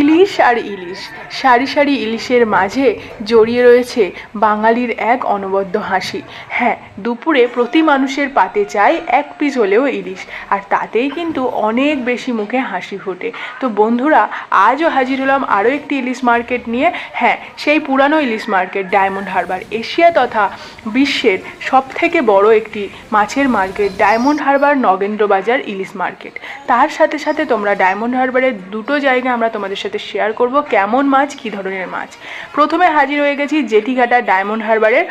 ইলিশ আর ইলিশ। সারি সারি ইলিশের মাঝে জড়িয়ে রয়েছে বাঙালির এক অনবদ্য হাসি। হ্যাঁ দুপুরে প্রতি মানুষের পাতে চাই এক পিস হলেও ইলিশ, আর তাতেই কিন্তু অনেক বেশি মুখে হাসি ফোটে। তো বন্ধুরা, আজও হাজির হলাম আরও একটি ইলিশ মার্কেট নিয়ে। হ্যাঁ সেই পুরানো ইলিশ মার্কেট, ডায়মন্ড হারবার। এশিয়া তথা বিশ্বের সব থেকে বড় একটি মাছের মার্কেট, ডায়মন্ড হারবার নগেন্দ্র বাজার ইলিশ মার্কেট। তার সাথে সাথে তোমরা ডায়মন্ড হারবারের দুটো জায়গা আমরা তোমাদের সাথে শেয়ার করব কেমন মাছ, কী ধরনের মাছ। প্রথমে হাজির হয়ে গেছি জেঠিঘাটা ডায়মন্ড হারবারের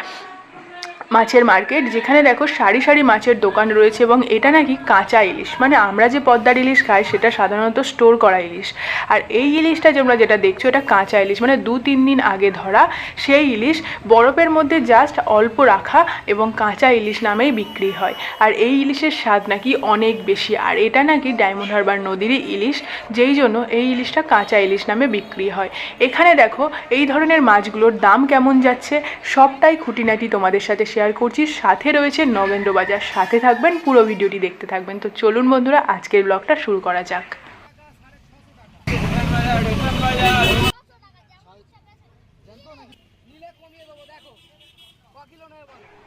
মাছের মার্কেট, যেখানে দেখো সারি সারি মাছের দোকান রয়েছে এবং এটা নাকি কাঁচা ইলিশ। মানে আমরা যে পদ্মার ইলিশ খাই, সেটা সাধারণত স্টোর করা ইলিশ। আর এই ইলিশটা তোমরা যেটা দেখছ, এটা কাঁচা ইলিশ। মানে দু তিন দিন আগে ধরা সেই ইলিশ বরফের মধ্যে জাস্ট অল্প রাখা এবং কাঁচা ইলিশ নামেই বিক্রি হয়। আর এই ইলিশের স্বাদ নাকি অনেক বেশি। আর এটা নাকি ডায়মন্ড হারবার নদীরই ইলিশ, যেই জন্য এই ইলিশটা কাঁচা ইলিশ নামে বিক্রি হয়। এখানে দেখো এই ধরনের মাছগুলোর দাম কেমন যাচ্ছে, সবটাই খুঁটিনাটি তোমাদের সাথে শেয়ার করছি। সাথে রয়েছে নগেন্দ্র বাজার সাথে থাকবেন, পুরো ভিডিওটি দেখতে থাকবেন। তো চলুন বন্ধুরা, আজকের ব্লগটা শুরু করা যাক।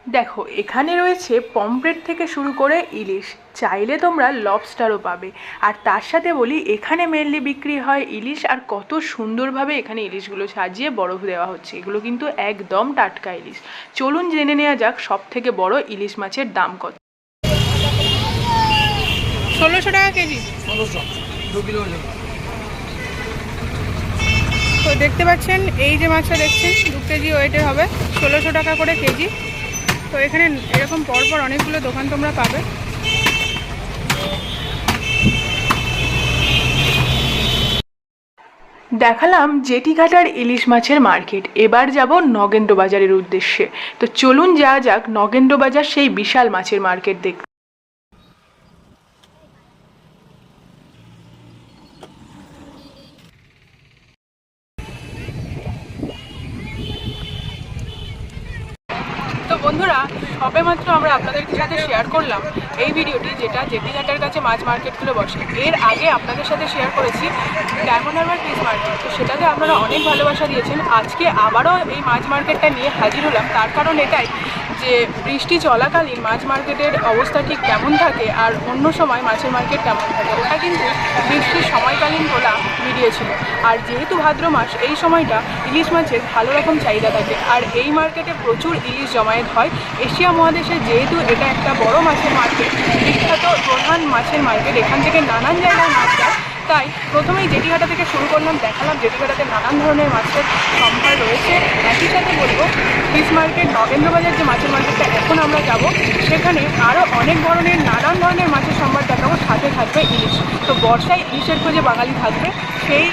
দেখো এখানে রয়েছে পমফ্রেট থেকে শুরু করে ইলিশ। চাইলে তোমরা লবস্টারও পাবে। আর তার সাথে বলি এখানে মেনলি বিক্রি হয় ইলিশ আর কত সুন্দরভাবে এখানে ইলিশগুলো সাজিয়ে বরফ দেওয়া হচ্ছে। এগুলো কিন্তু একদম টাটকা ইলিশ। চলুন জেনে নেওয়া যাক সব থেকে বড় ইলিশ মাছের দাম কত। ষোলোশো টাকা কেজি। তো দেখতে পাচ্ছেন এই যে মাছটা দেখছেন দু কেজি ওয়েটের হবে। ষোলোশো টাকা করে কেজি। তো এখানে এরকম পরপর অনেকগুলো দোকান তোমরা পাবে। দেখালাম জেটিঘাটার ইলিশ মাছের মার্কেট। এবার যাব নগেন্দ্র বাজারের উদ্দেশ্যে। তো চলুন যাওয়া যাক নগেন্দ্র বাজার সেই বিশাল মাছের মার্কেট দেখতে। বন্ধুরা, সবে মাত্র আমরা আপনাদের সাথে শেয়ার করলাম এই ভিডিওটি যেটা জেটিঘাটের কাছে মাছ মার্কেটগুলো বসে। এর আগে আপনাদের সাথে শেয়ার করেছি ডায়মন্ড হারবার ফিশ মার্কেট তো সেটাতে আপনারা অনেক ভালোবাসা দিয়েছেন। আজকে আবারও এই মাছ মার্কেটটা নিয়ে হাজির হলাম। তার কারণ এটাই যে বৃষ্টি চলাকালীন মাছ মার্কেটের অবস্থা ঠিক কেমন থাকে আর অন্য সময় মাছের মার্কেট কেমন থাকে, ওটা কিন্তু বৃষ্টির সময়কালীন ভিডিও ছিল। আর যেহেতু ভাদ্র মাস, এই সময়টা ইলিশ মাছের ভালো রকম চাহিদা থাকে। আর এই মার্কেটে প্রচুর ইলিশ জমায়েত হয়। এশিয়া মহাদেশে যেহেতু এটা একটা বড় মাছের মার্কেট, বিখ্যাত প্রধান মাছের মার্কেট, এখান থেকে নানান জায়গায় মাছ তাই প্রথমেই জেটিঘাটা থেকে শুরু করলাম, দেখালাম জেটিঘাটাতে নানান ধরনের মাছের সম্ভার রয়েছে। একই সাথে বলব ফিশ মার্কেট নগেন্দ্রবাজার যে মাছের মার্কেটটা এখন আমরা যাব, সেখানে আরও অনেক ধরনের, নানান ধরনের মাছের সম্ভার দেখাবো, সাথে থাকবে ইলিশ। তো বর্ষায় ইলিশের খোঁজে বাঙালি থাকবে, সেই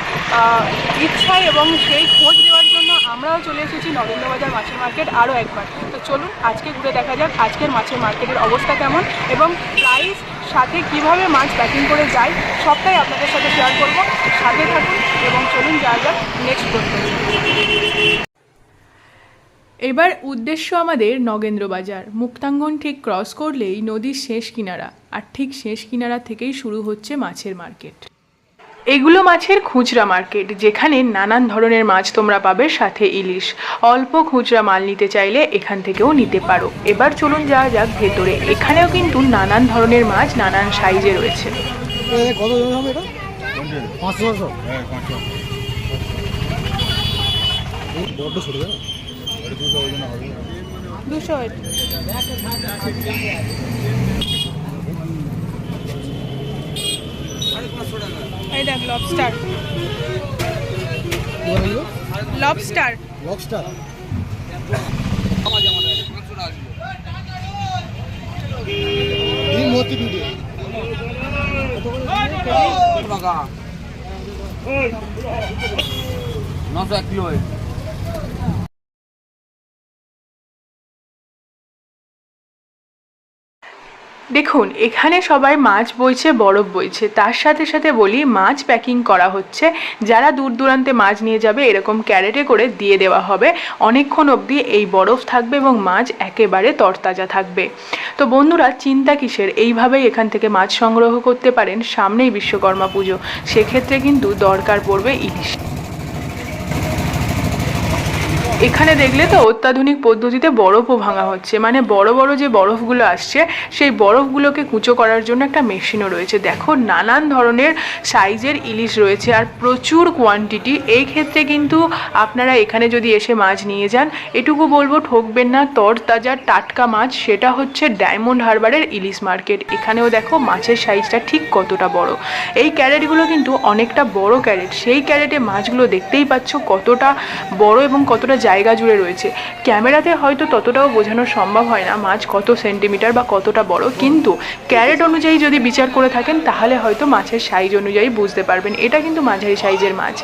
ইচ্ছায় এবং সেই খোঁজ দেওয়ার জন্য আমরাও চলে এসেছি নগেন্দ্রবাজার মাছের মার্কেট আরও একবার। তো চলুন, আজকে ঘুরে দেখা যাক আজকের মাছের মার্কেটের অবস্থা কেমন এবং প্রাইস সাথে কীভাবে মাছ প্যাকিং করে যায় সবটাই আপনাদের সাথে শেয়ার করব। সাথে থাকুন এবং চলুন যা যাক নেক্সট করতে এবার উদ্দেশ্য আমাদের নগেন্দ্র বাজার। মুক্তাঙ্গন ঠিক ক্রস করলেই নদীর শেষ কিনারা, আর ঠিক শেষ কিনারা থেকেই শুরু হচ্ছে মাছের মার্কেট এগুলো মাছের খুচরা মার্কেট যেখানে নানান ধরনের মাছ তোমরা পাবে সাথে ইলিশ। অল্প খুচরা মাল নিতে চাইলে এখান থেকেও নিতে পারো। এবার চলুন যাওয়া যাক ভেতরে। এখানেও কিন্তু নানান ধরনের মাছ নানান সাইজে রয়েছে। না দুশো এই দেখ লবস্টার লবস্টার লবস্টার নশো এক কিলো দেখুন, এখানে সবাই মাছ বইছে, বরফ বইছে। তার সাথে সাথে বলি, মাছ প্যাকিং করা হচ্ছে। যারা দূর দূরান্তে মাছ নিয়ে যাবে, এরকম ক্যারেটে করে দিয়ে দেওয়া হবে। অনেকক্ষণ অবধি এই বরফ থাকবে এবং মাছ একেবারে তরতাজা থাকবে। তো বন্ধুরা, চিন্তা কিসের? এইভাবেই এখান থেকে মাছ সংগ্রহ করতে পারেন সামনেই বিশ্বকর্মা পুজো। সেক্ষেত্রে কিন্তু দরকার পড়বে ইলিশ। এখানে দেখলে তো অত্যাধুনিক পদ্ধতিতে বরফও ভাঙা হচ্ছে। মানে বড় বড় যে বরফগুলো আসছে, সেই বরফগুলোকে কুচো করার জন্য একটা মেশিনও রয়েছে। দেখো, নানান ধরনের সাইজের ইলিশ রয়েছে আর প্রচুর কোয়ান্টিটি এই ক্ষেত্রে কিন্তু আপনারা এখানে যদি এসে মাছ নিয়ে যান, এটুকু বলব ঠকবেন না। তরতাজা টাটকা মাছ, সেটা হচ্ছে ডায়মন্ড হারবারের ইলিশ মার্কেট। এখানেও দেখো মাছের সাইজটা ঠিক কতটা বড়। এই ক্যারেটগুলো কিন্তু অনেকটা বড় ক্যারেট। সেই ক্যারেটে মাছগুলো দেখতেই পাচ্ছ কতটা বড় এবং কতটা জায়গা জুড়ে রয়েছে। ক্যামেরাতে হয়তো ততটাও বোঝানো সম্ভব হয় না মাছ কত সেন্টিমিটার বা কতটা বড়, কিন্তু ক্যারেট অনুযায়ী যদি বিচার করে থাকেন, তাহলে হয়তো মাছের সাইজ অনুযায়ী বুঝতে পারবেন। এটা কিন্তু মাঝারি সাইজের মাছ।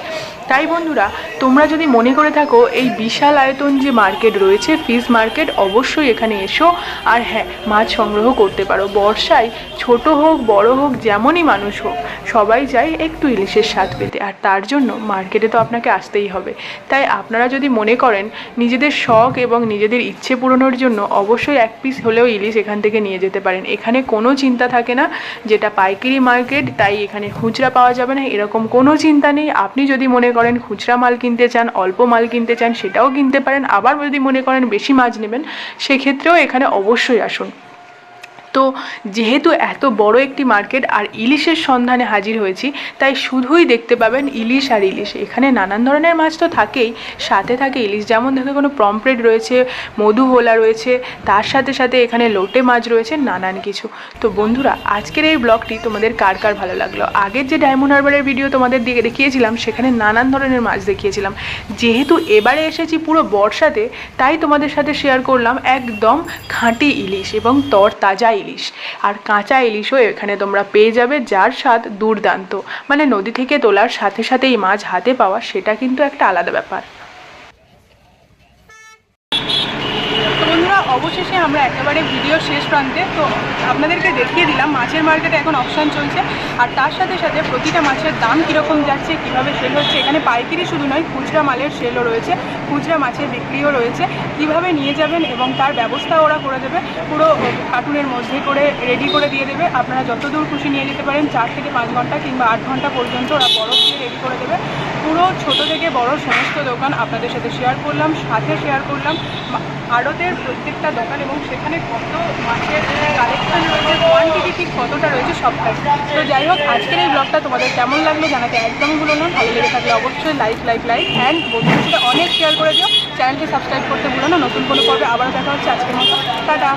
তাই বন্ধুরা, তোমরা যদি মনে করে থাকো, এই বিশাল আয়তন যে মার্কেট রয়েছে ফিশ মার্কেট, অবশ্যই এখানে এসো। আর হ্যাঁ মাছ সংগ্রহ করতে পারো। বর্ষায় ছোট হোক, বড় হোক, যেমনই মানুষ হোক, সবাই চায় একটু ইলিশের স্বাদ পেতে। আর তার জন্য মার্কেটে তো আপনাকে আসতেই হবে। তাই আপনারা যদি মনে করেন, নিজেদের শখ এবং নিজেদের ইচ্ছে পূরণের জন্য অবশ্যই এক পিস হলেও ইলিশ এখান থেকে নিয়ে যেতে পারেন। এখানে কোনো চিন্তা থাকে না, যেটা পাইকারি মার্কেট, তাই এখানে খুচরা পাওয়া যাবে না, এরকম কোনো চিন্তা নেই। আপনি যদি মনে করেন, খুচরা মাল কিনতে চান, অল্প মাল কিনতে চান, সেটাও কিনতে পারেন। আবার যদি মনে করেন বেশি মাছ নেবেন, সেক্ষেত্রেও এখানে অবশ্যই আসুন। তো যেহেতু এত বড় একটি মার্কেট আর ইলিশের সন্ধানে হাজির হয়েছি, তাই শুধুই দেখতে পাবেন ইলিশ আর ইলিশ। এখানে নানান ধরনের মাছ তো থাকেই, সাথে থাকে ইলিশ। যেমন দেখো কোনো পমপ্লেট রয়েছে, মধু মধুভোলা রয়েছে, তার সাথে সাথে এখানে লোটে মাছ রয়েছে, নানান কিছু। তো বন্ধুরা, আজকের এই ব্লগটি তোমাদের কার কার ভালো লাগল? আগের যে ডায়মন্ড হারবারের ভিডিও তোমাদের দিকে দেখিয়েছিলাম, সেখানে নানান ধরনের মাছ দেখিয়েছিলাম। যেহেতু এবারে এসেছি পুরো বর্ষাতে, তাই তোমাদের সাথে শেয়ার করলাম একদম খাঁটি ইলিশ এবং তর তাজা ইলিশ। আর কাঁচা ইলিশও এখানে তোমরা পেয়ে যাবে, যার স্বাদ দুর্দান্ত। মানে নদী থেকে তোলার সাথে সাথেই মাছ হাতে পাওয়া, সেটা কিন্তু একটা আলাদা ব্যাপার তো বন্ধুরা অবশেষে আমরা একেবারে ভিডিও শেষ প্রান্তে। তো আপনাদেরকে দেখিয়ে দিলাম, মাছের মার্কেটে এখন অপশান চলছে। আর তার সাথে সাথে প্রতিটা মাছের দাম কীরকম যাচ্ছে, কীভাবে সেল হচ্ছে, এখানে পাইকারি শুধু নয়, খুচরা মালের সেলও রয়েছে। খুচরা মাছের বিক্রিও রয়েছে। কীভাবে নিয়ে যাবেন এবং তার ব্যবস্থা ওরা করে দেবে, পুরো কার্টুনের মধ্যে করে রেডি করে দিয়ে দেবে। আপনারা যত দূর খুশি নিয়ে যেতে পারেন, চার থেকে পাঁচ ঘণ্টা কিংবা আট ঘণ্টা পর্যন্ত ওরা বরফ দিয়ে রেডি করে দেবে। পুরো ছোট থেকে বড় সমস্ত দোকান আপনাদের সাথে শেয়ার করলাম, সাথে শেয়ার করলাম। আড়তের প্রত্যেকটা দোকান এবং সেখানে কত মাছের কালেকশন রয়েছে কোয়ান্টিটি ঠিক কতটা রয়েছে সবটাই। তো যাই হোক, আজকের এই ব্লগটা তোমাদের কেমন লাগল জানাতে একদমই ভুলো না। ভালো লেগে থাকলে অবশ্যই লাইক লাইক লাইক অ্যান্ড বন্ধুদের সাথে অনেক শেয়ার করে দিও। চ্যানেলটি সাবস্ক্রাইব করতে ভুলো না। নতুন কোনো পর্বে আবার দেখা হচ্ছে আজকের মতো। টাটা!